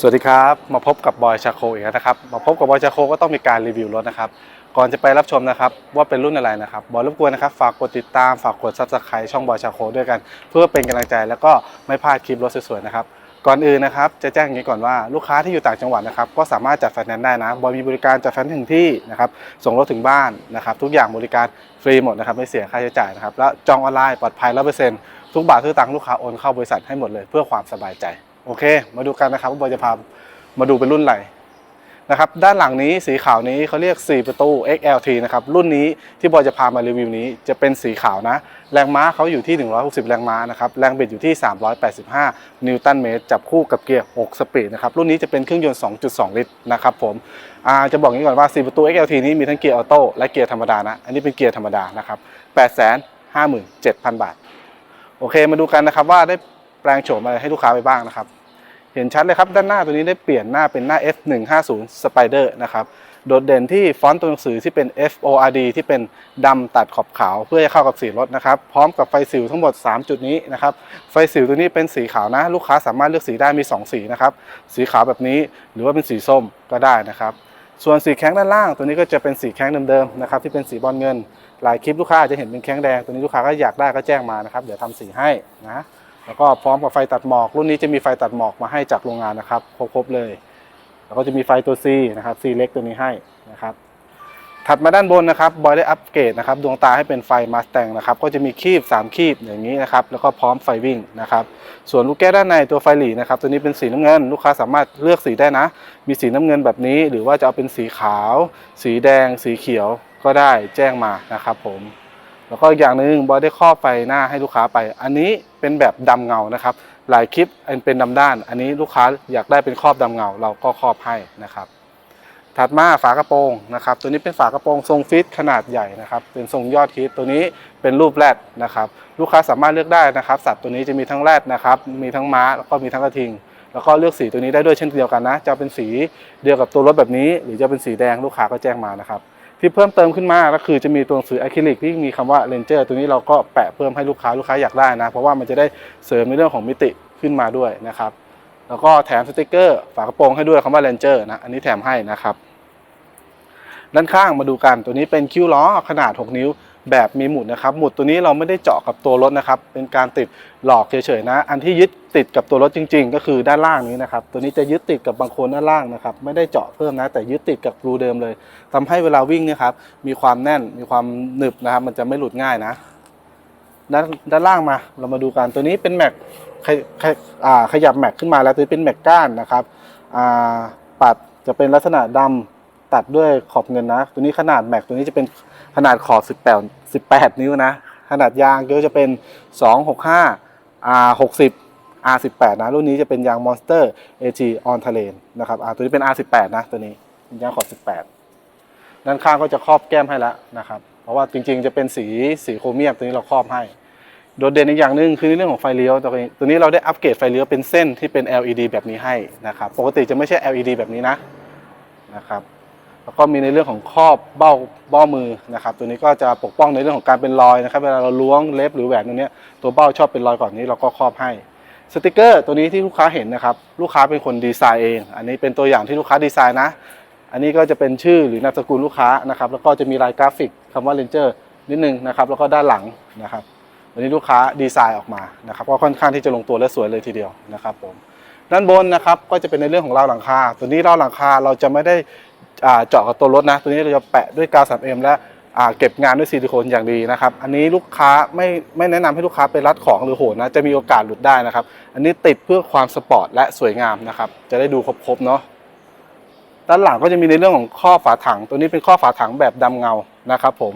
สวัสดีครับ มาพบกับบอยชาโคอีกแล้วนะครับ มาพบกับบอยชาโคก็ต้องมีการรีวิวรถนะครับ ก่อนจะไปรับชมนะครับว่าเป็นรุ่นอะไรนะครับ บอยรบกวนนะครับ ฝากกดติดตามฝากกดซับสไครต์ช่องบอยชาโคด้วยกัน เพื่อเป็นกำลังใจแล้วก็ไม่พลาดคลิปรถสวยๆนะครับ ก่อนอื่นนะครับจะแจ้งอย่างนี้ก่อนว่าลูกค้าที่อยู่ต่างจังหวัดนะครับ ก็สามารถจัดไฟนแนนซ์ได้นะ บอยมีบริการจัดไฟนถึงที่นะครับ ส่งรถถึงบ้านนะครับ ทุกอย่างบริการฟรีหมดนะครับไม่เสียค่าใช้จ่ายนะครับ แล้วจองออนไลน์ปลอดภัยร้อเปอร์เซ็นต์ทุกบาททุกตังค์ลูกค้าโอนเข้าบริษัทให้หมดเลยเพื่อความสบายใจ โอเค มาดูกันนะครับว่าบอยจะพามาดูเป็นรุ่นไรนะครับด้านหลังนี้สีขาวนี้เขาเรียก 4 ประตู XLT นะครับรุ่นนี้ที่บอยจะพามารีวิวนี้จะเป็นสีขาวนะ แรงม้าเขาอยู่ที่ 160 แรงม้านะครับแรงบิดอยู่ที่ 385 นิวตันเมตร จับคู่กับเกียร์ 6 สปีดนะครับรุ่นนี้จะเป็นเครื่องยนต์ 2.2 ลิตรนะครับผมจะบอกงนี้ก่อนว่า 4 ประตู XLT นี้มีทั้งเกียร์ออโต้และเกียร์ธรรมดานะ อันนี้เป็นเกียร์ธรรมดานะครับ857,000 บาท โอเคมาดูกันนะครับว่าได้แปลงโฉมอะไรให้ลูกค้าไปบ้างนะครับ เห็นชัดเลยครับ ด้านหน้าตัวนี้ได้เปลี่ยนหน้าเป็นหน้า F150 Spider นะครับ โดดเด่นที่ฟอนต์ตัวหนังสือที่เป็น FORD ที่เป็นดำตัดขอบขาวเพื่อให้เข้ากับสีรถนะครับ พร้อมกับไฟสิวทั้งหมด 3 จุดนี้นะครับ ไฟสิวตัวนี้เป็นสีขาวนะ ลูกค้าสามารถเลือกสีได้มี 2 สีนะครับ สีขาวแบบนี้หรือว่าเป็นสีส้มก็ได้นะครับ ส่วนสีแข้งด้านล่าง ตัวนี้ก็จะเป็นสีแข้งเดิมๆนะครับที่เป็นสีบอลเงิน หลายคลิปลูกค้าอาจจะเห็นเป็นแข้งแดง ตัวนี้ลูกค้าก็อยากได้ก็แจ้งมานะครับ เดี๋ยวทำสีให้นะ แล้วก็พร้อมกับไฟตัดหมอก รุ่นนี้จะมีไฟตัดหมอกมาให้จากโรงงานนะครับครบๆเลย แล้วก็จะมีไฟตัว C นะครับ C เล็กตัวนี้ให้นะครับถัดมาด้านบนนะครับบอยได้อัปเกรดนะครับดวงตาให้เป็นไฟมาสแตงนะครับก็จะมีคีบ 3 คีบอย่างนี้นะครับแล้วก็พร้อมไฟวิ่งนะครับส่วนลูกแก้วด้านในตัวไฟหลีนะครับตัวนี้เป็นสีน้ำเงิน ลูกค้าสามารถเลือกสีได้นะ มีสีน้ำเงินแบบนี้ หรือว่าจะเอาเป็นสีขาว สีแดง สีเขียวก็ได้แจ้งมานะครับผม แล้วก็อีกอย่างหนึ่งบอยได้ครอบไฟหน้าให้ลูกค้าไป อันนี้เป็นแบบดำเงานะครับ หลายคลิปเป็นดำด้าน อันนี้ลูกค้าอยากได้เป็นครอบดำเงา เราก็ครอบให้นะครับ ถัดมาฝากระโปรงนะครับ ตัวนี้เป็นฝากระโปรงทรงฟิตขนาดใหญ่นะครับ เป็นทรงยอดฮิตตัวนี้เป็นรูปแรดนะครับ ลูกค้าสามารถเลือกได้นะครับ สัตว์ตัวนี้จะมีทั้งแรดนะครับ มีทั้งม้าแล้วก็มีทั้งกระทิงแล้วก็เลือกสีตัวนี้ได้ด้วยเช่นเดียวกันนะ จะเป็นสีเดียวกับตัวรถแบบนี้ หรือจะเป็นสีแดงลูกค้าก็แจ้งมานะครับ ที่เพิ่มเติมขึ้นมาก็คือจะมีตัวหนังสืออะคริลิกที่มีคำว่าเลนเจอร์ตัวนี้เราก็แปะเพิ่มให้ลูกค้าลูกค้าอยากได้นะ เพราะว่ามันจะได้เสริมในเรื่องของมิติขึ้นมาด้วยนะครับ แล้วก็แถมสติกเกอร์ฝากระโปรงให้ด้วยคำว่าเลนเจอร์นะอันนี้แถมให้นะครับ ด้านข้างมาดูกันตัวนี้เป็นคิ้วล้อขนาด 6 นิ้ว แบบมีหมุดนะครับ หมุดตัวนี้เราไม่ได้เจาะกับตัวรถนะครับ เป็นการติดหลอกเฉยๆนะ อันที่ยึดติดกับตัวรถจริง ๆ ก็คือด้านล่างนี้นะครับ ตัวนี้จะยึดติดกับบางโคนด้านล่างนะครับ ไม่ได้เจาะเพิ่มนะ แต่ยึดติดกับรูเดิมเลยทำให้เวลาวิ่งเนี่ยครับ มีความแน่น มีความหนึบนะครับ มันจะไม่หลุดง่ายนะ ด้านด้านล่างมา เรามาดูกัน ตัวนี้เป็นแม็กขขยับแม็กขึ้นมาแล้ว ตัวนี้เป็นแม็กก้านนะครับปัดจะเป็นลักษณะดำตัดด้วยขอบเงินนะ ตัวนี้ขนาดแม็กตัวนี้จะเป็น ขนาดขอบ 18 18 นิ้วนะ ขนาดยางก็จะเป็น 265 R 60 R 18นะ รุ่นนี้จะเป็นยาง Monster AG On Terrain นะครับอ่าตัวนี้เป็น R 18นะ ตัวนี้ยางขอบ 18 ด้านข้างก็จะครอบแก้มให้แล้วนะครับ เพราะว่าจริงๆ จะเป็นสีสีโครเมียมตัวนี้เราครอบให้ โดดเด่นอีกอย่างหนึ่งคือในเรื่องของไฟเลี้ยวตัวนี้ตัวนี้เราได้อัปเกรดไฟเลี้ยวเป็นเส้นที่เป็น LED แบบนี้ให้นะครับ ปกติจะไม่ใช่ LED แบบนี้นะนะครับ แล้วก็มีในเรื่องของครอบเบ้าเบ้ามือนะครับ ตัวนี้ก็จะปกป้องในเรื่องของการเป็นรอยนะครับ เวลาเราล้วงเล็บหรือแหวนตรงเนี้ตัวเบ้าชอบเป็นรอยก่อนนี้เราก็ครอบให้สติกเกอร์ตัวนี้ที่ลูกค้าเห็นนะครับ ลูกค้าเป็นคนดีไซน์เอง อันนี้เป็นตัวอย่างที่ลูกค้าดีไซน์นะ อันนี้ก็จะเป็นชื่อหรือนามสกุลลูกค้านะครับ แล้วก็จะมีลายกราฟิกคำว่า Ranger นิดนึงนะครับ แล้วก็ด้านหลังนะครับวันนี้ลูกค้าดีไซน์ออกมานะครับก็ค่อนข้างที่จะลงตัวและสวยเลยทีเดียวนะครับผมด้านบนนะครับก็จะเป็นในเรื่องของราวหลังคา ตัวนี้ราวหลังคาเราจะไม่ได้ เจาะกับตัวรถนะ ตัวนี้เราจะแปะด้วยกาว 3M และเก็บงานด้วยซิลิโคนอย่างดีนะครับ อันนี้ลูกค้าไม่ไม่แนะนำให้ลูกค้าไปรัดของหรือโหนนะ จะมีโอกาสหลุดได้นะครับ อันนี้ติดเพื่อความสปอร์ตและสวยงามนะครับ จะได้ดูครบๆเนาะ ด้านหลังก็จะมีในเรื่องของข้อฝาถัง ตัวนี้เป็นข้อฝาถังแบบดำเงานะครับผม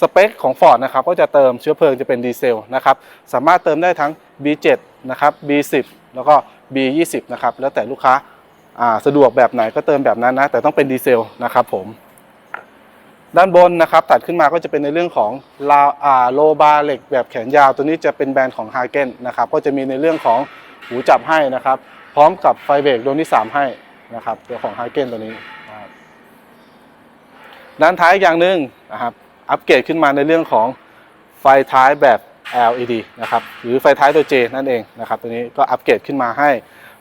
สเปคของ Ford นะครับก็จะเติมเชื้อเพลิงจะเป็นดีเซลนะครับ สามารถเติมได้ทั้ง B7 นะครับ B10 แล้วก็ B20 นะครับ แล้วแต่ลูกค้า สะดวกแบบไหนก็เติมแบบนั้นนะ แต่ต้องเป็นดีเซลนะครับผม ด้านบนนะครับ ตัดขึ้นมาก็จะเป็นในเรื่องของลาอาโลบาเหล็กแบบแขนยาว ตัวนี้จะเป็นแบรนด์ของ h a g e n นะครับ ก็จะมีในเรื่องของหูจับให้นะครับ พร้อมกับไฟเบรกดวงที่ 3 ให้นะครับตัวของ h a g e n ตัวนี้ด้านท้ายอีกอย่างหนึ่งนะครับอัปเกรดขึ้นมาในเรื่องของไฟท้ายแบบ LED นะครับหรือไฟท้ายตัว J นั่นเองนะครับตัวนี้ก็อัปเกรดขึ้นมาให้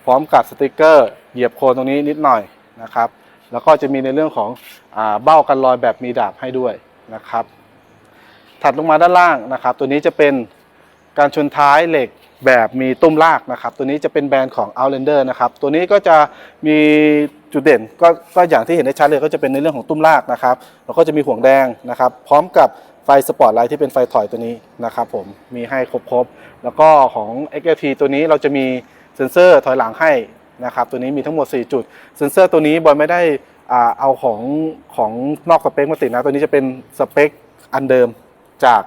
พร้อมกับสติกเกอร์ เหยียบโคนตรงนี้นิดหน่อยนะครับ แล้วก็จะมีในเรื่องของอเบ้ากันรอยแบบมีดาบให้ด้วยนะครับ ถัดลงมาด้านล่างนะครับ ตัวนี้จะเป็นการชนท้ายเหล็กแบบมีตุ้มลากนะครับ ตัวนี้จะเป็นแบรนด์ของ Outlander นะครับ ตัวนี้ก็จะมีจุดเด่นก็ก็อย่างที่เห็นได้ชัดเลยก็จะเป็นในเรื่องของตุ้มลากนะครับ แล้วก็จะมีห่วงแดงนะครับ พร้อมกับไฟสปอตไลท์ที่เป็นไฟถอยตัวนี้นะครับผมมีให้ครบๆแล้วก็ของ XLT ตัวนี้เราจะมี เซ็นเซอร์ถอยหลังให้นะครับตัวนี้มีทั้งหมด 4 จุด เซ็นเซอร์ตัวนี้บอยไม่ได้เอาของของนอกสเปคมาติดนะตัวนี้จะเป็นสเปคอันเดิมจาก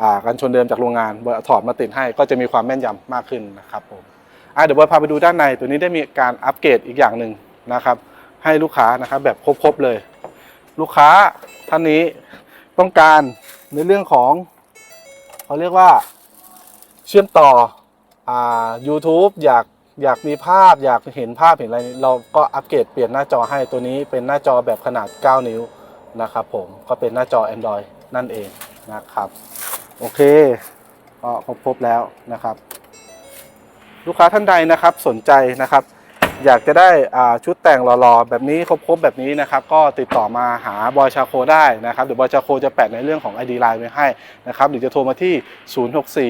อ่ากันชนเดิมจากโรงงานบอยถอดมาติดให้ก็จะมีความแม่นยำมากขึ้นนะครับผมเดี๋ยวบอยพาไปดูด้านในตัวนี้ได้มีการอัปเกรดอีกอย่างหนึ่งนะครับให้ลูกค้านะครับแบบครบๆเลย ลูกค้าท่านนี้ต้องการในเรื่องของเขาเรียกว่าเชื่อมต่อ อ่า YouTube อยากอยากมีภาพอยากเห็นภาพเห็นอะไรเราก็อัปเกรดเปลี่ยนหน้าจอให้ตัวนี้เป็นหน้าจอแบบขนาด 9 นิ้วนะครับผมก็เป็นหน้าจอ Android นั่นเองนะครับโอเคก็ครบๆแล้วนะครับ ลูกค้าท่านใดนะครับสนใจนะครับ อยากจะได้ชุดแต่งหล่อๆ แบบนี้ครบๆแบบนี้นะครับ ก็ติดต่อมาหาบอยชาโคได้นะครับเดี๋ยวบอยชาโคจะแปะในเรื่องของ ID Line ไว้ให้นะครับหรือจะโทรมาที่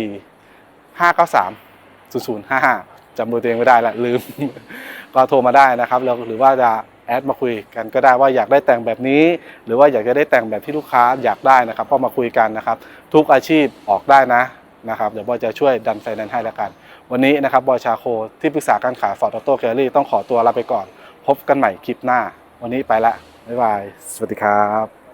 064 593 0055จำเบอร์ตัวเองไม่ได้ละลืม ก็โทรมาได้นะครับแล้วหรือว่าจะแอดมาคุยกันก็ได้ว่าอยากได้แต่งแบบนี้ หรือว่าอยากจะได้แต่งแบบที่ลูกค้าอยากได้นะครับก็มาคุยกันนะครับ ทุกอาชีพออกได้นะนะครับเดี๋ยวบอยจะช่วยดันไฟแนนซ์ให้แล้วกัน วันนี้นะครับบอยชาโคที่ปรึกษาการขาย Ford Auto Gallery ต้องขอตัวลาไปก่อน พบกันใหม่คลิปหน้า วันนี้ไปละบ๊ายบาย สวัสดีครับ